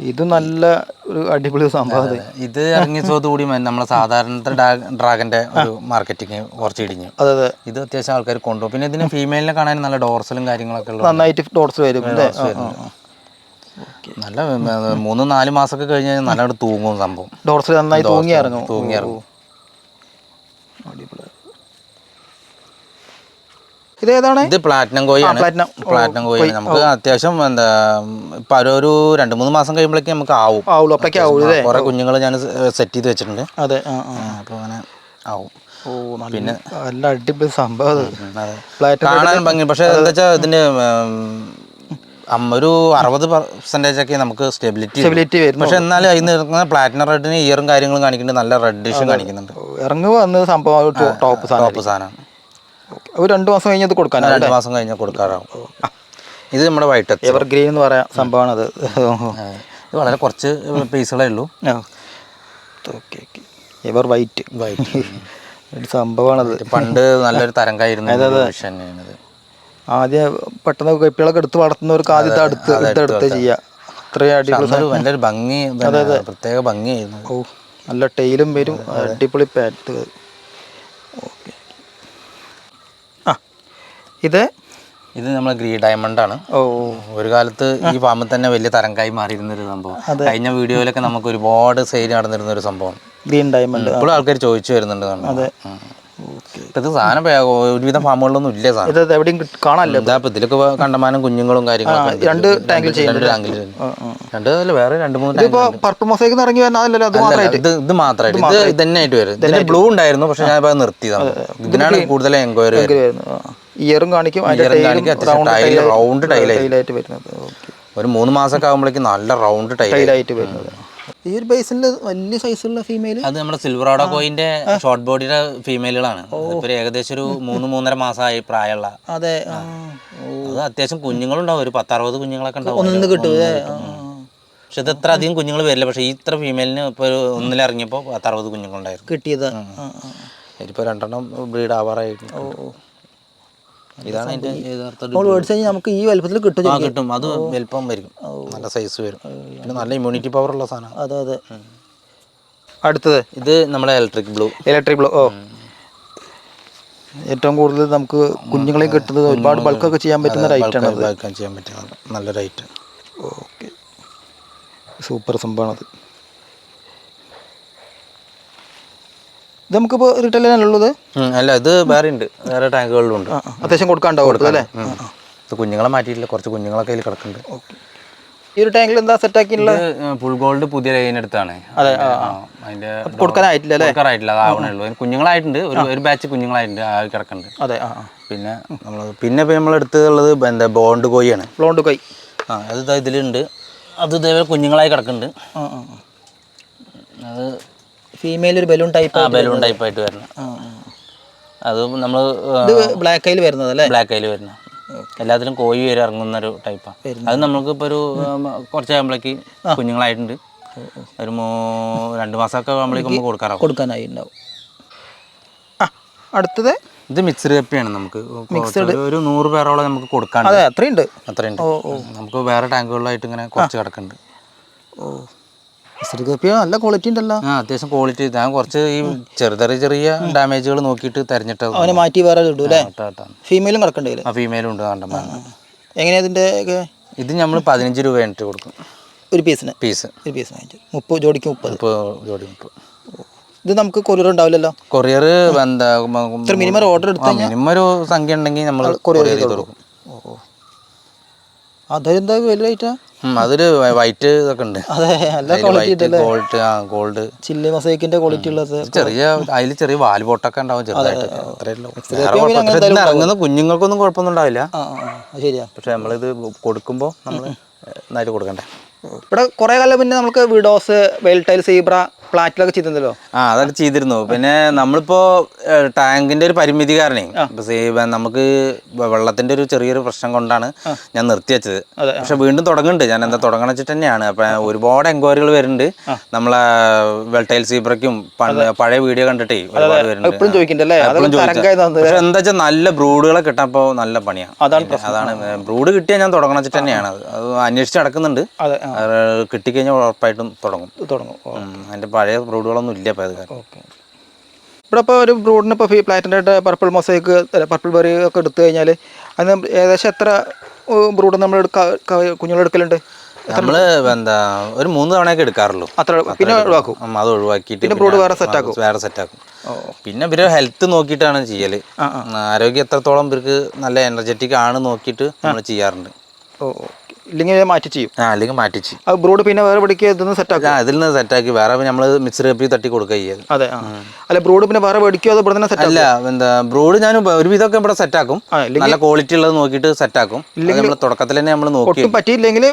ഇത് നല്ല ഒരു അടിപൊളി സംഭവം ഇത് ഇറങ്ങിയതോടുകൂടി നമ്മളെ സാധാരണ ഡ്രാഗന്റെ ഒരു മാർക്കറ്റിങ് കുറച്ച് ഇടിഞ്ഞു. അതെ അതെ. ഇത് അത്യാവശ്യം ആൾക്കാർ കൊണ്ടുപോകും. പിന്നെ ഇതിന് ഫീമെയിലിനെ കാണാൻ നല്ല ഡോർസലും കാര്യങ്ങളൊക്കെ ഉള്ളത് നന്നായിട്ട് ഡോർസ് വരും. നല്ല മൂന്ന് നാല് മാസമൊക്കെ കഴിഞ്ഞ് കഴിഞ്ഞാൽ നല്ലതായിട്ട് തൂങ്ങും സംഭവം. ഡോർസൽ നന്നായി തൂങ്ങി ഇറങ്ങും തൂങ്ങി ഇറങ്ങും. അടിപൊളി. ഇത് ഏതാണ് ഇത് പ്ലാറ്റിനം കോഴിയാണ് പ്ലാറ്റിനം പ്ലാറ്റിനം കോയി നമുക്ക് അത്യാവശ്യം എന്താ ഇപ്പൊ ഒരു രണ്ട് മൂന്ന് മാസം കഴിയുമ്പോഴേക്കും നമുക്ക് ആവും. ആവുള്ളൂ. അപ്പോഴേക്കും കുറെ കുഞ്ഞുങ്ങൾ ഞാൻ സെറ്റ് ചെയ്ത് വെച്ചിട്ടുണ്ട്. അതെ അപ്പോൾ അങ്ങനെ ആവും. ഓ നല്ല അടിപൊളി സംഭവം കാണാൻ ഭംഗി. പക്ഷെ എന്താ വെച്ചാൽ ഇതിന് ഒരു അറുപത് പെർസെന്റേജ് ഒക്കെ നമുക്ക് സ്റ്റെബിലിറ്റി സ്റ്റെബിലിറ്റി വരും പക്ഷെ എന്നാലും അതിൽ നിന്ന് പ്ലാറ്റിനം റെഡിന് ഇയറും കാര്യങ്ങളും കാണിക്കുന്നുണ്ട്. നല്ല റെഡിഷും കാണിക്കുന്നുണ്ട്. ഇറങ്ങുക സംഭവം. ടോപ്പ് സാധനം. ഒരു രണ്ട് മാസം കഴിഞ്ഞത് കൊടുക്കാനാണ് രണ്ട് മാസം കഴിഞ്ഞ് കൊടുക്കാറാവും. ഇത് നമ്മുടെ വൈറ്റ് ടച്ച് എവർ ഗ്രീൻ എന്ന് പറയാൻ സംഭവമാണ് അത് ഇത് വളരെ കുറച്ച് പീസുകളേ ഉള്ളൂ. Okay okay. Ever white. White. ഒരു സംഭവമാണത്. പണ്ട് നല്ലൊരു തരംഗമായിരുന്നു ഫിഷ് തന്നെയാണിത് ആദ്യം പെട്ടെന്ന് കപ്പികളൊക്കെ എടുത്ത് വളർത്തുന്നവർക്ക് ആദ്യത്തെ അടുത്ത് അടുത്ത് ചെയ്യാം. അത്രയും അടിപൊളി നല്ലൊരു ഭംഗി തന്നെ, പ്രത്യേക ഭംഗിയായിരുന്നു ഓ നല്ല ടൈലും വരും. അടിപൊളി പാറ്റ് ഓക്കെ. ഇത്? ഇത് നമ്മൾ ഗ്രീ ഡയമണ്ട് ആണ്. ഓ. ഒരു കാലത്ത് ഈ ഫാമിൽ തന്നെ വലിയ തരംഗായി മാറിയിരുന്ന ഒരു സംഭവം കഴിഞ്ഞ വീഡിയോയിലൊക്കെ നമുക്ക് ഒരുപാട് സെയിൽ നടന്നിരുന്ന ഒരു സംഭവം. Green diamond. ഇപ്പോഴും ആൾക്കാർ ചോദിച്ചു വരുന്നുണ്ട് ഇത് സാധനം ഒരുവിധം ഫാമുകളിലൊന്നും ഇല്ല സാധനം. ഇത് എവിടെയും കാണാനില്ല എന്താ ഇതിലൊക്കെ കണ്ടമാനം കുഞ്ഞുങ്ങളും കാര്യങ്ങളും. രണ്ട് ടാങ്കിൽ രണ്ട് ടാങ്കിൽ രണ്ട് അല്ല വേറെ രണ്ട് മൂന്ന് ഇതിപ്പോ പർപ്പിൾ മൊസൈക്ക് ഇറങ്ങി വന്നാൽ അതല്ലല്ലോ? അത് മാത്രമായിട്ട്. ഇത് ഇത് മാത്രമായിട്ട്. ഇത് ഇതന്നെ ആയിട്ട് വരും. ഇതിന്റെ ബ്ലൂ ഉണ്ടായിരുന്നു പക്ഷെ ഞാൻ നിർത്തിയതാണ്. ഇതിനാണ് കൂടുതൽ എൻക്വയറി അതിന്റെ ഇയറും കാണിക്കും, റൗണ്ട് ടൈലായിട്ട് വരുന്നത്. ഒരു മൂന്ന് മാസമൊക്കെ ആകുമ്പോഴേക്കും നല്ല റൗണ്ട് ടൈൽ ടൈലായിട്ട് വരുന്നത്. ഈ ഒരു ബേസിൽ വലിയ സൈസുള്ള ഫീമെയിൽ അത് നമ്മുടെ സിൽവറാഡോ കോയിന്റെ ഷോർട്ട് ബോഡിയുടെ ഫീമെയിലുകളാണ് ഇപ്പൊ ഏകദേശം ഒരു മൂന്ന് മൂന്നര മാസമായി പ്രായമുള്ള. അതെ. അത് അത്യാവശ്യം കുഞ്ഞുങ്ങളുണ്ടാവും ഒരു പത്തറുപത് കുഞ്ഞുങ്ങളൊക്കെ ഉണ്ടാവും ഒന്ന് കിട്ടും. പക്ഷെ ഇത് ഇത്ര അധികം കുഞ്ഞുങ്ങൾ വരില്ല പക്ഷെ ഈ ഇത്ര ഫീമെയിലിന് ഇപ്പൊ ഒന്നിലിറങ്ങിയപ്പോ പത്തറുപത് കുഞ്ഞുങ്ങളുണ്ടായിരുന്നു. കിട്ടിയത്. ഇതിപ്പോ രണ്ടെണ്ണം ബ്രീഡ് ആവാറായിരുന്നു ഇതാണ് അതിന്റെ യഥാർത്ഥ ഒരു- നമ്മൾ മേടിച്ചു കഴിഞ്ഞാൽ നമുക്ക് ഈ വലുപ്പത്തിൽ കിട്ടും ആ കിട്ടും. അത് വലുപ്പം വരും. നല്ല സൈസ് വരും. പിന്നെ നല്ല ഇമ്മ്യൂണിറ്റി പവർ ഉള്ള സാധനം. അതെ അതെ. അടുത്തത്? ഇത് നമ്മുടെ ഇലക്ട്രിക് ബ്ലൂ ഇലക്ട്രിക് ബ്ലോ ഓ. ഏറ്റവും കൂടുതൽ നമുക്ക് കുഞ്ഞുങ്ങളെ കിട്ടുന്നത് ഒരുപാട് ബൾക്കൊക്കെ ചെയ്യാൻ പറ്റുന്ന റൈറ്റാണ് അത് ചെയ്യാൻ പറ്റുന്നത് നല്ല റൈറ്റ് ഓക്കെ. സൂപ്പർ സംഭവമാണത് ഇത് നമുക്കിപ്പോൾ റിട്ടേലിനുള്ളത് അല്ല ഇത് വേറെ ഉണ്ട്. വേറെ ടാങ്കുകളിലും ഉണ്ട് അത്യാവശ്യം കൊടുക്കാണ്ടാവും അല്ലേ? ഇത് കുഞ്ഞുങ്ങളെ മാറ്റിയിട്ടില്ല. കുറച്ച് കുഞ്ഞുങ്ങളൊക്കെ അതിൽ കിടക്കുന്നുണ്ട്. ഓക്കെ. ഈ ഒരു ടാങ്കിൽ എന്താ സെറ്റ് ആക്കിയുള്ള ഫുൾ ഗോൾഡ് പുതിയ ലൈൻ എടുത്താണ്. അതെ, അതിന്റെ കൊടുക്കാനായിട്ടില്ല അല്ലേ? കൊടുക്കാറായിട്ടില്ല. അത് ആവണേ ഉള്ളൂ. അതിന് കുഞ്ഞുങ്ങളായിട്ടുണ്ട്. ഒരു ഒരു ബാച്ച് കുഞ്ഞുങ്ങളായിട്ടുണ്ട്. ആ കിടക്കുന്നുണ്ട്. അതെ പിന്നെ നമ്മൾ പിന്നെ ഇപ്പം നമ്മൾ എടുത്തുള്ളത് എന്താ ബോണ്ട് കോയിയാണ് ബ്ലോണ്ട് കോയി ആ അത് ഇതിലുണ്ട്. അത് ഇതേപോലെ കുഞ്ഞുങ്ങളായി കിടക്കുന്നുണ്ട്. അത് ഫീമെയിൽ ഒരു ബലൂൺ ടൈപ്പ് ബലൂൺ ടൈപ്പായിട്ട് വരണം അത് നമ്മൾ ബ്ലാക്ക് കൈയിൽ വരുന്നത് അല്ലേ? ബ്ലാക്ക് അതിൽ വരുന്ന എല്ലാത്തിലും കോഴി വരെ ഇറങ്ങുന്ന ഒരു ടൈപ്പാണ് അത് നമുക്ക് ഇപ്പോൾ ഒരു ഉം, കുറച്ച് ആകുമ്പോഴേക്ക് കുഞ്ഞുങ്ങളായിട്ടുണ്ട്. ഒരു മൂ രണ്ട് മാസമൊക്കെ ആകുമ്പോഴേക്കും നമുക്ക് കൊടുക്കാറാവും. കൊടുക്കാനായി ഉണ്ടാവും അടുത്തത്? ഇത് മിക്സഡ് കപ്പിയാണ് നമുക്ക്. ഒരു- ഒരു നൂറ് പേരോളം നമുക്ക് കൊടുക്കാൻ അതെ അത്രയുണ്ട്. അത്രയുണ്ട്. നമുക്ക് വേറെ ടാങ്കുകളിലായിട്ട് ഇങ്ങനെ കുറച്ച് കിടക്കുന്നുണ്ട്. ഓ. ശ്രീകപ്പിയ നല്ല ക്വാളിറ്റി ഉണ്ടല്ലോ. ആ അത്യാവശ്യം ക്വാളിറ്റി ഞാൻ കുറച്ച് ഈ ചെറിയ ചെറിയ ഡാമേജുകൾ നോക്കിയിട്ട് തെരഞ്ഞിട്ട് അവനെ മാറ്റി വേറെ ഇടും അല്ലേ. ഫീമെയിലും കിടക്കണ്ടേ ആ ഫീമെയിലും ഉണ്ട് കണ്ടമാനം എങ്ങനെയാ ഇതിന്റെ ഒക്കെ ഇത് നമ്മൾ പതിനഞ്ച് രൂപ കഴിഞ്ഞിട്ട് കൊടുക്കും. ഒരു പീസിന് പീസ് ഒരു പീസ് വാങ്ങിച്ചു മുപ്പത് ജോഡിക്ക് മുപ്പത്. ജോഡി മുപ്പത്. ഇത് നമുക്ക് കൊറിയർ ഉണ്ടാവില്ലല്ലോ? കൊറിയർ എന്താ മിനിമം ഓർഡർ എടുത്താൽ മിനിമം ഒരു സംഖ്യ ഉണ്ടെങ്കിൽ നമ്മൾ കൊറിയർ ചെയ്ത് കൊടുക്കും. ഓ അതെന്താ വലിയ റേറ്റാ അതൊരു വൈറ്റ് ഇതൊക്കെ ഉണ്ട്. അതെ നല്ല ക്വാളിറ്റി ഗോൾഡ് ആ ഗോൾഡ് ചില്ലി മൊസൈക്കിന്റെ ക്വാളിറ്റി ഉള്ളത് ചെറിയ അതിൽ ചെറിയ വാൽ ബോട്ടൊക്കെ ഉണ്ടാവും ചെറുതായിട്ട്. ഇറങ്ങുന്ന കുഞ്ഞുങ്ങൾക്കൊന്നും കുഴപ്പമൊന്നും ഉണ്ടാവില്ല. ശരിയാ. പക്ഷെ നമ്മളിത് കൊടുക്കുമ്പോൾ നമ്മൾ നന്നായിട്ട് കൊടുക്കണ്ടേ? ഇവിടെ കുറെ കാലം പിന്നെ നമുക്ക് വിഡോസ് വെയിൽടൈൽ സീബ്ര പ്ലാറ്റിലൊക്കെ ചെയ്തിരുന്നല്ലോ? ആ അതൊക്കെ ചെയ്തിരുന്നു. പിന്നെ നമ്മളിപ്പോ ടാങ്കിന്റെ ഒരു പരിമിതി കാരണേ നമുക്ക് വെള്ളത്തിന്റെ ഒരു ചെറിയൊരു പ്രശ്നം കൊണ്ടാണ് ഞാൻ നിർത്തി വെച്ചത് പക്ഷെ വീണ്ടും തുടങ്ങുന്നുണ്ട്. ഞാൻ എന്താ തുടങ്ങണം വെച്ചിട്ട് തന്നെയാണ് അപ്പൊ ഒരുപാട് എൻക്വയറികൾ വരുന്നുണ്ട്. നമ്മളെ വെൾട്ടൈൽ സീബ്രയ്ക്കും പഴയ വീഡിയോ കണ്ടിട്ടേ ഒരുപാട് വരുന്നുണ്ട്. പക്ഷെ എന്താ വെച്ചാൽ നല്ല ബ്രൂഡുകളെ കിട്ടാപ്പോ നല്ല പണിയാണ് അതാണ് ബ്രൂഡ് കിട്ടിയാൽ ഞാൻ തുടങ്ങണം വെച്ചിട്ട് തന്നെയാണ് അത് അന്വേഷിച്ച് നടക്കുന്നുണ്ട്. കിട്ടിക്കഴിഞ്ഞാൽ ഉറപ്പായിട്ടും തുടങ്ങും. തുടങ്ങും. അതിന്റെ പഴയ ബ്രൂഡുകളൊന്നും ഇല്ല ഇപ്പോൾ അത് കാരണം ഓക്കെ. ഇവിടെ ഇപ്പോൾ ഒരു ബ്രൂഡിന് ഇപ്പോൾ പ്ലാറ്റിന്റെ പർപ്പിൾ മൊസൈക്ക് പർപ്പിൾ ബെറി ഒക്കെ എടുത്തു കഴിഞ്ഞാൽ അതിന് ഏകദേശം എത്ര ബ്രൂഡ് നമ്മൾ എടുക്ക കുഞ്ഞുങ്ങൾ എടുക്കലുണ്ട്? നമ്മൾ എന്താ ഒരു മൂന്ന് തവണയൊക്കെ എടുക്കാറുള്ളൂ. അത്ര പിന്നെ ഒഴിവാക്കും. അത് ഒഴിവാക്കിയിട്ട് പിന്നെ ബ്രൂഡ് വേറെ സെറ്റ് ആക്കും. വേറെ സെറ്റ് ആക്കും. പിന്നെ ഇവർ ഹെൽത്ത് നോക്കിയിട്ടാണ് ചെയ്യൽ. ആരോഗ്യം എത്രത്തോളം ഇവർക്ക് നല്ല എനർജറ്റിക് ആണ് നോക്കിയിട്ട് നമ്മൾ ചെയ്യാറുണ്ട്. ഓ. ഇല്ലെങ്കിൽ മാറ്റി ചെയ്യും. ആ അല്ലെങ്കിൽ മാറ്റിച്ച് ആ ബ്രൂഡ് പിന്നെ വേറെ പിടിക്കുക ഇതൊന്ന് സെറ്റ് ആക്കും? ആ ഇതിൽ നിന്ന് സെറ്റാക്കി വേറെ നമ്മൾ മിക്സർ കപ്പി തട്ടി കൊടുക്കുക ചെയ്യുക അതെ അല്ല ബ്രൂഡ് പിന്നെ വേറെ വെടിക്കോ അത് ഇവിടെ തന്നെ സെറ്റ് അല്ല എന്താ ബ്രൂഡ് ഞാൻ ഒരുവിധമൊക്കെ ഇവിടെ സെറ്റാക്കും ആക്കും. നല്ല ക്വാളിറ്റി ഉള്ളത് നോക്കിയിട്ട് സെറ്റാക്കും നമ്മൾ തുടക്കത്തിൽ തന്നെ നമ്മൾ നോക്കി പറ്റിയില്ലെങ്കിൽ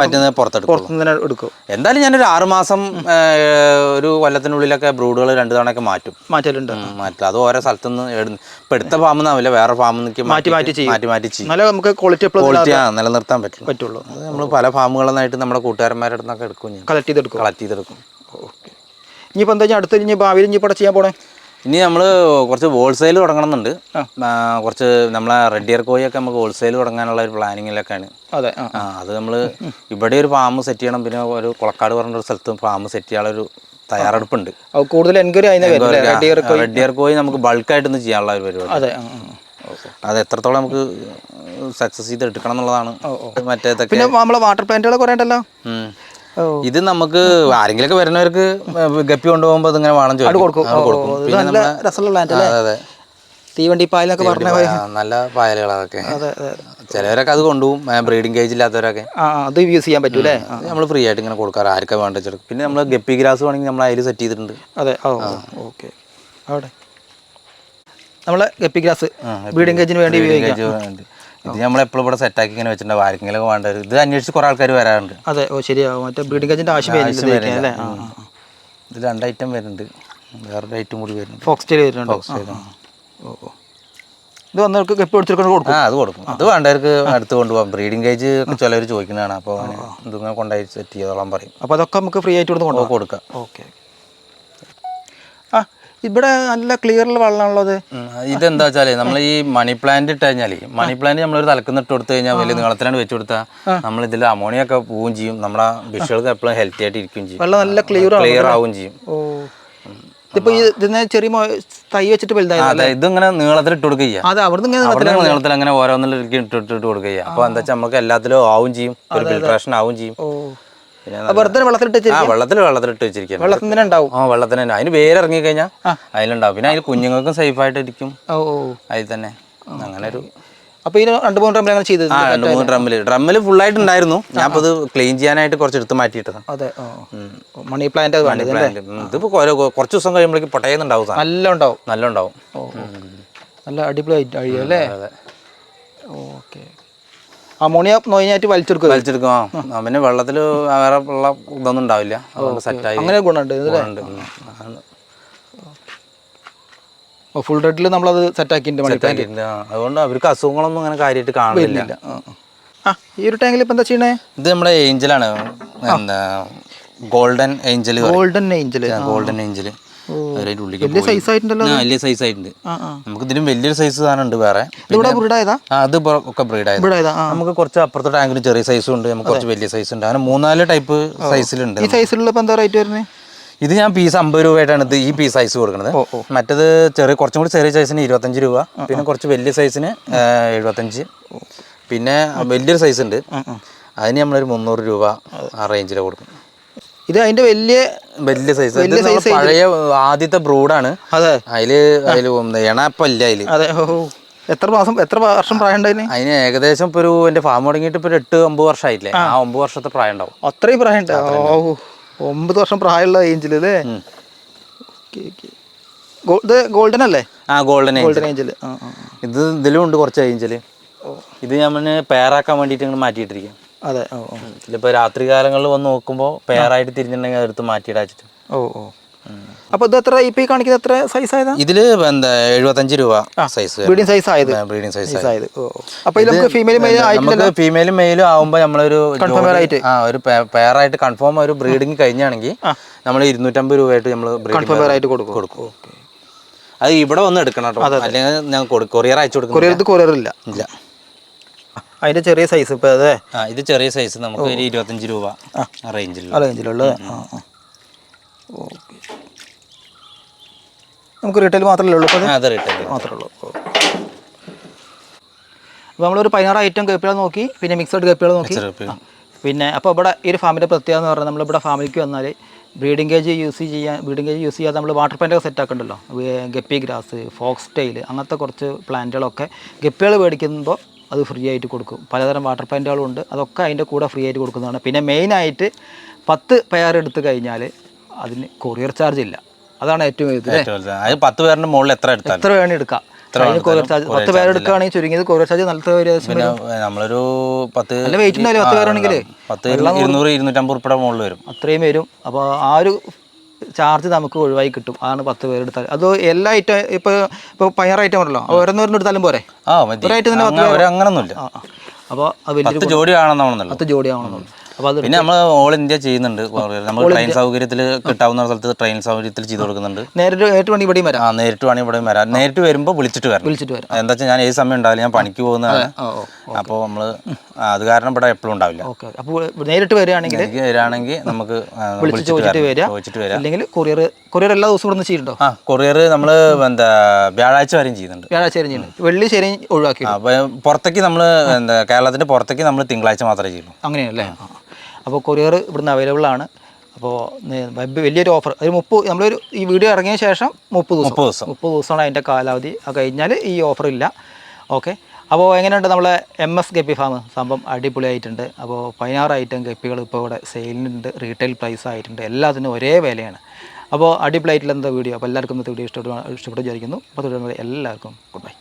പറ്റുന്നത് പുറത്തെടുക്കും എടുക്കും. എന്തായാലും ഞാനൊരു ആറ് മാസം ഒരു കൊല്ലത്തിനുള്ളിലൊക്കെ ബ്രൂഡുകൾ രണ്ട് തവണയൊക്കെ മാറ്റും. മാറ്റലുണ്ട്. മാറ്റില്ല. അത് ഓരോ സ്ഥലത്തുനിന്ന് ഇപ്പൊ എടുത്ത ഫാമിൽ നിന്നാവില്ല വേറെ ഫാമിൽ നിന്നൊക്കെ മാറ്റി മാറ്റി ചെയ്യും. മാറ്റി മാറ്റി ചെയ്യും. എന്നാലേ നമുക്ക് ക്വാളിറ്റി എപ്പോഴും ക്വാളിറ്റി ആ നിലനിർത്താൻ പറ്റും പറ്റുള്ളൂ. അത് നമ്മൾ പല ഫാമുകളെന്നായിട്ട് നമ്മുടെ കൂട്ടുകാരന്മാരുടെ അടുത്തൊക്കെ എടുക്കും ഞാൻ. കളക്ട് ചെയ്തെടുക്കും. കളക്ട് ചെയ്തെടുക്കും. ഓക്കെ ഇനിയിപ്പോൾ എന്താ അടുത്ത് ഇനി ഭാവിയിൽ ഇനി ഇവിടെ ചെയ്യാൻ പോണേ? ഇനി നമ്മൾ കുറച്ച് ഹോൾസെയിൽ തുടങ്ങണമെന്നുണ്ട്. കുറച്ച് നമ്മളെ റെഡ് ഇയർ കോഴിയൊക്കെ നമുക്ക് ഹോൾസെയിൽ തുടങ്ങാനുള്ള ഒരു പ്ലാനിങ്ങിലൊക്കെയാണ് അതെ ആ. അത് നമ്മൾ ഇവിടെ ഒരു ഫാം സെറ്റ് ചെയ്യണം. പിന്നെ ഒരു കുളക്കാട് പറഞ്ഞ ഒരു സ്ഥലത്തും ഫാം സെറ്റ് ചെയ്യാനുള്ള ഒരു തയ്യാറെടുപ്പുണ്ട്. കൂടുതൽ എൻക്വയറി പോയി റെഡി ഇയർ കോഴി നമുക്ക് ബൾക്കായിട്ടൊന്ന് ചെയ്യാനുള്ള ഒരു പരിപാടി. അതെ. അത് എത്രത്തോളം നമുക്ക് സക്സസ് ചെയ്ത് എടുക്കണം എന്നുള്ളതാണ്. മറ്റേതൊക്കെ പിന്നെ നമ്മളെ വാട്ടർ പ്ലാന്റുകൾ കുറേ ഉണ്ടല്ലോ ഇത് നമുക്ക് ആരെങ്കിലൊക്കെ വരുന്നവർക്ക് ഗപ്പി കൊണ്ടുപോകുമ്പോൾ ഇങ്ങനെ വേണം ചോദിക്കും. തീവണ്ടി പായലൊക്കെ പറഞ്ഞ നല്ല പായലുകൾ അതൊക്കെ അതെ അതെ. ചിലവരൊക്കെ അത് കൊണ്ടുപോകും. ബ്രീഡിംഗ് കേജ് ഇല്ലാത്തവരൊക്കെ. അത് യൂസ് ചെയ്യാൻ പറ്റൂലേ നമ്മൾ ഫ്രീ ആയിട്ട് ഇങ്ങനെ കൊടുക്കാറ്. ആർക്കാ വേണ്ട പിന്നെ നമ്മൾ ഗപ്പി ഗ്രാസ് വേണമെങ്കിൽ നമ്മൾ അതിൽ സെറ്റ് ചെയ്തിട്ടുണ്ട്. അതെ. ഓക്കെ. അവിടെ. നമ്മളെ ഗപ്പി ഗ്രാസ് ബ്രീഡിംഗ് കേജിന് വേണ്ടി ഉപയോഗിക്കാം. ഇത് നമ്മളെപ്പോഴും ഇവിടെ സെറ്റാക്കി ഇങ്ങനെ വെച്ചിട്ടുണ്ട്. ആർക്കെങ്കിലും വേണ്ട ഇത് അന്വേഷിച്ച് കുറേ ആൾക്കാർ വരാറുണ്ട്. അതെ. ഓ ശരിയാവും. മറ്റേ ബ്രീഡിംഗ് കേജിന്റെ ആവശ്യം അല്ലേ? ഇത് രണ്ട് ഐറ്റം വരുന്നുണ്ട്. വേറൊരു ഐറ്റം കൂടി വരുന്നുണ്ട്. ഫോക്സ് വരുന്നുണ്ട്. ഫോക്സ്. ഓ ഓ. ഇത് വന്നവർക്ക് ഗപ്പി എടുത്തിട്ട് കൊടുക്കും. ആ അത് കൊടുക്കും. അത് വേണ്ടവർക്ക് അടുത്ത് കൊണ്ടുപോകാം. ബ്രീഡിംഗ് കേജ് ചിലവർ ചോദിക്കുന്നതാണ്. അപ്പോൾ ഇതിങ്ങനെ കൊണ്ടായി സെറ്റ് ചെയ്തോളാം പറയും. അപ്പോൾ അതൊക്കെ നമുക്ക് ഫ്രീ ആയിട്ട് കൊടുത്ത് കൊണ്ടുപോകാം. കൊടുക്കാം. ഓക്കെ ആ ഇവിടെ നല്ല ക്ലിയറിൽ വെള്ളമാണുള്ളത്. ഇതെന്താ വെച്ചാൽ നമ്മൾ ഈ മണി പ്ലാന്റ് ഇട്ട് കഴിഞ്ഞാൽ മണി പ്ലാന്റ് നമ്മളൊരു തലക്കുന്ന ഇട്ട് കൊടുത്തു കഴിഞ്ഞാൽ വലിയ നീളത്തിലാണ് വെച്ച് കൊടുത്താൽ നമ്മൾ ഇതിൽ അമോണിയ ഒക്കെ പോവുകയും ചെയ്യും. നമ്മുടെ വിഷകൾക്ക് എപ്പോഴും ഹെൽത്തി ആയിട്ട് ഇരിക്കുകയും ചെയ്യും. വെള്ളം നല്ല ക്ലിയർ ക്ലിയർ ആവുകയും ചെയ്യും. ഈ ഇതിനെ ചെറിയ തൈ വെച്ചിട്ട് വലുതായി ഇതിങ്ങനെ നീളത്തിൽ ഇട്ട് കൊടുക്കുക അത് നീളത്തിൽ അങ്ങനെ ഓരോന്നിലേക്ക് ഇട്ടിട്ട് ഇട്ട് ഇട്ട് കൊടുക്കുക അപ്പൊ എന്താ വെച്ചാൽ നമുക്ക് എല്ലാത്തിലും ആവും ചെയ്യും ഒരു ഫിൽട്രേഷൻ ആവും ചെയ്യും. വെറുതെ വെള്ളത്തിലിട്ട് ആ വെള്ളത്തിൽ വെള്ളത്തിലിട്ട് വെച്ചിരിക്കും വെള്ളത്തിന് ഉണ്ടാവും? ആ വെള്ളത്തിന് അതിന് വേരിറങ്ങി കഴിഞ്ഞാൽ അതിലുണ്ടാവും. പിന്നെ അതിൽ കുഞ്ഞുങ്ങൾക്കും സേഫ് ആയിട്ട് ഇരിക്കും. അതിൽ തന്നെ. അങ്ങനെ ഒരു അപ്പോൾ ഇതിന് രണ്ട് മൂന്ന് ഡ്രമ്മിൽ അങ്ങനെ ചെയ്തത് ആ രണ്ട് മൂന്ന് ഡ്രമ്മിൽ ഡ്രമ്മിൽ ഫുള്ളായിട്ട് ഉണ്ടായിരുന്നു. ഞാൻ അപ്പോൾ ഇത് ക്ലീൻ ചെയ്യാനായിട്ട് കുറച്ച് എടുത്ത് മാറ്റിയിട്ടതാണ് അതെ മണി പ്ലാന്റ് അല്ലേ ഇതിപ്പോൾ കുറച്ച് ദിവസം കഴിയുമ്പോഴേക്കും പൊട്ടയുന്നുണ്ടാവും നല്ല ഉണ്ടാവും നല്ല ഉണ്ടാവും. നല്ല ആയിട്ട് അഴിയും അല്ലേ? ഓക്കെ. അമോണിയ നോയിനായിട്ട് വലിച്ചെടുക്കും ആ. പിന്നെ വെള്ളത്തിൽ വേറെ ഉള്ള ഇതൊന്നും ഉണ്ടാവില്ല. സെറ്റ് സെറ്റായി അങ്ങനെ ഗുണമുണ്ട് ഫുൾ റെഡിൽ നമ്മളത് സെറ്റാക്കിയിട്ടുണ്ട് സെറ്റ് ആക്കിയിട്ടുണ്ട്. സെറ്റാക്കിയിട്ടുണ്ട്. അതുകൊണ്ട് അവർക്ക് അസുഖങ്ങളൊന്നും അങ്ങനെ കാര്യമായിട്ട് കാണുന്നില്ല. ആ ഈ ഒരു ടാങ്കിൽ ഇപ്പം എന്താ ചെയ്യണേ? ഇത് നമ്മുടെ ഏഞ്ചലാണ് എന്താ golden angel golden angel golden angel വലിയ സൈസ് ആയിട്ടുണ്ടല്ലോ വലിയ സൈസ് ആയിട്ടുണ്ട്. നമുക്ക് ഇതിലും വലിയൊരു സൈസ് സാധനം ഉണ്ട് വേറെ. അത് ഒക്കെ ബ്രീഡായത്. നമുക്ക് കുറച്ച് അപ്പുറത്തെ ടാങ്കിലും ചെറിയ സൈസും ഉണ്ട്. നമുക്ക് കുറച്ച് വലിയ സൈസ് ഉണ്ട്. അങ്ങനെ മൂന്നാൽ ടൈപ്പ് സൈസിലുണ്ട് ഈ സൈസിലുള്ള എന്താ റേറ്റ് വരുന്നത് ഇത് ഞാൻ പീസ് അമ്പത് രൂപയായിട്ടാണ് ഇത് ഈ പീസ് സൈസ് കൊടുക്കുന്നത് മറ്റേത് ചെറിയ കുറച്ചും കൂടി ചെറിയ സൈസിന് ഇരുപത്തഞ്ച് രൂപ. പിന്നെ കുറച്ച് വലിയ സൈസിന് എഴുപത്തഞ്ച്. പിന്നെ വലിയൊരു സൈസ് ഉണ്ട്. അതിന് നമ്മളൊരു മുന്നൂറ് രൂപ ആ റേഞ്ചിൽ കൊടുക്കും. ഇത് അതിന്റെ വലിയ വലിയ സൈസ് പഴയ ആദ്യത്തെ ബ്രൂഡാണ് അതെ. അതിൽ അതിൽ ഇണപ്പല്ല അതിൽ. അതെ. എത്ര മാസം എത്ര വർഷം പ്രായം ഉണ്ടായിന്? അതിന് ഏകദേശം ഇപ്പൊ ഒരു എന്റെ ഫാം തുടങ്ങിയിട്ട് ഇപ്പൊ എട്ട് ഒമ്പത് വർഷമായില്ലേ ആ. ഒമ്പത് വർഷത്തെ പ്രായം ഉണ്ടാവും. അത്രയും പ്രായം ഉണ്ടാവും. ഒമ്പത് വർഷം പ്രായമുള്ള ഏഞ്ചൽ അല്ലേ? ഇത് ഗോൾഡൻ അല്ലേ? ആ ഗോൾഡൻ ഗോൾഡൻ ഏഞ്ചൽ. ഇത് ഇതിലും ഉണ്ട് കുറച്ച് ഏഞ്ചൽ ഇത് ഞാൻ പെയറാക്കാൻ വേണ്ടിയിട്ട് ഇങ്ങനെ മാറ്റിയിട്ടിരിക്കും. അതെ. ഓ ഇതിലിപ്പോൾ രാത്രി കാലങ്ങളിൽ വന്ന് നോക്കുമ്പോൾ പെയറായിട്ട് തിരിഞ്ഞിട്ടുണ്ടെങ്കിൽ അതെടുത്ത് മാറ്റിയിടാച്ചിട്ട് ഓ ഓ. അപ്പോൾ ഇത് എത്ര ഇപ്പൊ കാണിക്കുന്ന എത്ര സൈസ് ആയതാ? ഇതിൽ എന്താ എഴുപത്തഞ്ച് രൂപ സൈസ് ബ്രീഡിംഗ് സൈസ് ആയത്. ബ്രീഡിംഗ് സൈസ് ആയത്. അപ്പൊ ഇത് നമുക്ക് ഫീമെയിൽ മെയിൽ നമുക്ക് ഫീമെയിലും മെയിലും ആവുമ്പോ നമ്മളൊരു ജോഡി- ആയിട്ട്. ആ ഒരു പെയർ ആയിട്ട് കൺഫേം ഒരു ബ്രീഡിംഗ് കഴിഞ്ഞാണെങ്കിൽ നമ്മൾ ഇരുന്നൂറ്റമ്പത് രൂപയായിട്ട് നമ്മൾ കൺഫേം ആയിട്ട് കൊടുക്കും. കൊടുക്കും. അത് ഇവിടെ വന്ന് എടുക്കണം കേട്ടോ. അല്ലെങ്കിൽ ഞാൻ കൊറിയർ അയച്ചു കൊടുക്കും കൊറിയർ കൊറിയർ ഇല്ല. ഇല്ല. അതിന്റെ ചെറിയ സൈസ് ഇപ്പൊ അതെ? ആ ഇത് ചെറിയ സൈസ് നമുക്ക് ഒരു ഇരുപത്തഞ്ച് രൂപ ആ. റേഞ്ചിലുള്ളത് ഓക്കെ നമുക്ക് റീറ്റെയിൽ മാത്രമല്ലേ ഉള്ളൂ? അതെ റിട്ടേൺ മാത്രമേ ഉള്ളൂ. അപ്പോൾ നമ്മളൊരു പതിനാറ് ഐറ്റം കപ്പികൾ നോക്കി പിന്നെ മിക്സഡ് കപ്പികൾ നോക്കി. പിന്നെ അപ്പോൾ ഇവിടെ ഈ ഒരു ഫാമിന്റെ പ്രത്യേകത എന്ന് പറഞ്ഞാൽ നമ്മളിവിടെ ഫാമിലിക്ക് വന്നാൽ ബ്രീഡിംഗ് കേജ് യൂസ് ചെയ്യാൻ ബ്രീഡിംഗ് കേജ് യൂസ് ചെയ്യാതെ നമ്മൾ വാട്ടർ പ്ലാന്റൊക്കെ സെറ്റ് ആക്കണ്ടല്ലോ? ഗപ്പി ഗ്രാസ് ഫോക്സ് ടൈൽ അങ്ങനത്തെ കുറച്ച് പ്ലാന്റുകളൊക്കെ ഗപ്പികൾ മേടിക്കുമ്പോൾ അത് ഫ്രീ ആയിട്ട് കൊടുക്കും. പലതരം വാട്ടർ പ്ലാന്റുകളും ഉണ്ട്. അതൊക്കെ അതിന്റെ കൂടെ ഫ്രീ ആയിട്ട് കൊടുക്കുന്നതാണ്. പിന്നെ മെയിനായിട്ട് പത്ത് പെയർ എടുത്തു കഴിഞ്ഞാൽ അതിന് കൊറിയർ ചാർജ് ഇല്ല. അതാണ് ഏറ്റവും വലുത്. അത് പത്ത് പേരുടെ മുകളിൽ എത്ര എടുത്താൽ എത്ര വേണം എടുക്കാം. പത്ത് പേരെടുക്കുകയാണെങ്കിൽ ചുരുങ്ങിയത് കൊറിയർ ചാർജ് നല്ല നമ്മളൊരു പത്ത് നല്ല വെയിറ്റ് ഉണ്ടാവില്ല പത്ത് പേരാണെങ്കിൽ പത്ത് ഇരുന്നൂറ് ഇരുന്നൂറ്റമ്പത് മുകളിൽ വരും. അത്രയും വരും. അപ്പോൾ ആ ഒരു ചാർജ് നമുക്ക് ഒഴിവായി കിട്ടും. അതാണ് പത്ത് പേരെടുത്താൽ അത് എല്ലാ ഐറ്റം ഇപ്പോൾ ഇപ്പോൾ പയർ ഐറ്റം ഉണ്ടല്ലോ. ഓരോന്നോരോന്ന് എടുത്താലും പോരെ? ഒരായിട്ട് തന്നെ അങ്ങനൊന്നുമില്ല അപ്പോൾ പത്ത് ജോഡി ആണെന്നാണെന്നല്ലോ പത്ത് ജോഡി അത് പിന്നെ നമ്മൾ ഓൾ ഇന്ത്യ ചെയ്യുന്നുണ്ട്. നമ്മൾ ട്രെയിൻ സൗകര്യത്തിൽ കിട്ടാവുന്ന സ്ഥലത്ത് ട്രെയിൻ സൗകര്യത്തിൽ ചെയ്തു കൊടുക്കുന്നുണ്ട്. നേരിട്ട് നേരിട്ട് വേണ്ടി ഇവിടെയും വരാം. ആ നേരിട്ട് വേണമെങ്കിൽ ഇവിടെയും വരാം. നേരിട്ട് വരുമ്പോൾ വിളിച്ചിട്ട് വരാം വിളിച്ചിട്ട് വരാം. എന്താ വെച്ചാൽ ഞാൻ ഏത് സമയം ഉണ്ടാവില്ല ഞാൻ പണിക്ക് പോകുന്നതാണ്. അപ്പോൾ നമ്മൾ അത് കാരണം ഇവിടെ എപ്പോഴും ഉണ്ടാവില്ല. അപ്പോൾ നേരിട്ട് വരികയാണെങ്കിൽ വരികയാണെങ്കിൽ നമുക്ക് വിളിച്ചിട്ട് ചോദിച്ചിട്ട് വരാം. ചോദിച്ചിട്ട് വരാം അല്ലെങ്കിൽ കൊറിയർ കൊറിയർ എല്ലാ ദിവസവും ഇവിടെ ചെയ്യുന്നുണ്ടോ? ആ കൊറിയർ നമ്മൾ എന്താ വ്യാഴാഴ്ച വരെയും ചെയ്യുന്നുണ്ട്. വ്യാഴാഴ്ച വരെയും ചെയ്യുന്നുണ്ട്. വെള്ളി ശരി ഒഴിവാക്കി ആ, അപ്പൊ പുറത്തേക്ക് നമ്മൾ എന്താ കേരളത്തിന്റെ പുറത്തേക്ക് നമ്മൾ തിങ്കളാഴ്ച മാത്രമേ ചെയ്യുള്ളൂ. അങ്ങനെയല്ലേ അപ്പോൾ കൊറിയർ ഇവിടുന്ന് അവൈലബിൾ ആണ്. അപ്പോൾ വലിയൊരു ഓഫർ ഒരു മുപ്പത് നമ്മളൊരു ഈ വീഡിയോ ഇറങ്ങിയ ശേഷം മുപ്പത് ദിവസം. മുപ്പത് ദിവസം. മുപ്പത് ദിവസമാണ് അതിന്റെ കാലാവധി. അത് കഴിഞ്ഞാൽ ഈ ഓഫർ ഇല്ല. ഓക്കെ അപ്പോൾ എങ്ങനെയുണ്ട് നമ്മളെ എം എസ് ഗപ്പി ഫാം സംഭവം അടിപൊളിയായിട്ടുണ്ട്. അപ്പോൾ പതിനാറ് ഐറ്റം ഗപ്പികൾ ഇപ്പോൾ ഇവിടെ സെയിലിനുണ്ട് റീറ്റെയിൽ പ്രൈസ് ആയിട്ടുണ്ട്. എല്ലാത്തിനും ഒരേ വിലയാണ്. അപ്പോൾ അടിപൊളിയായിട്ടുള്ള എന്താ വീഡിയോ അപ്പോൾ എല്ലാവർക്കും ഇന്നത്തെ വീഡിയോ ഇഷ്ടപ്പെടുക ഇഷ്ടപ്പെട്ടു വിചാരിക്കുന്നു. അപ്പോൾ എല്ലാവർക്കും ഗുഡ് ബൈ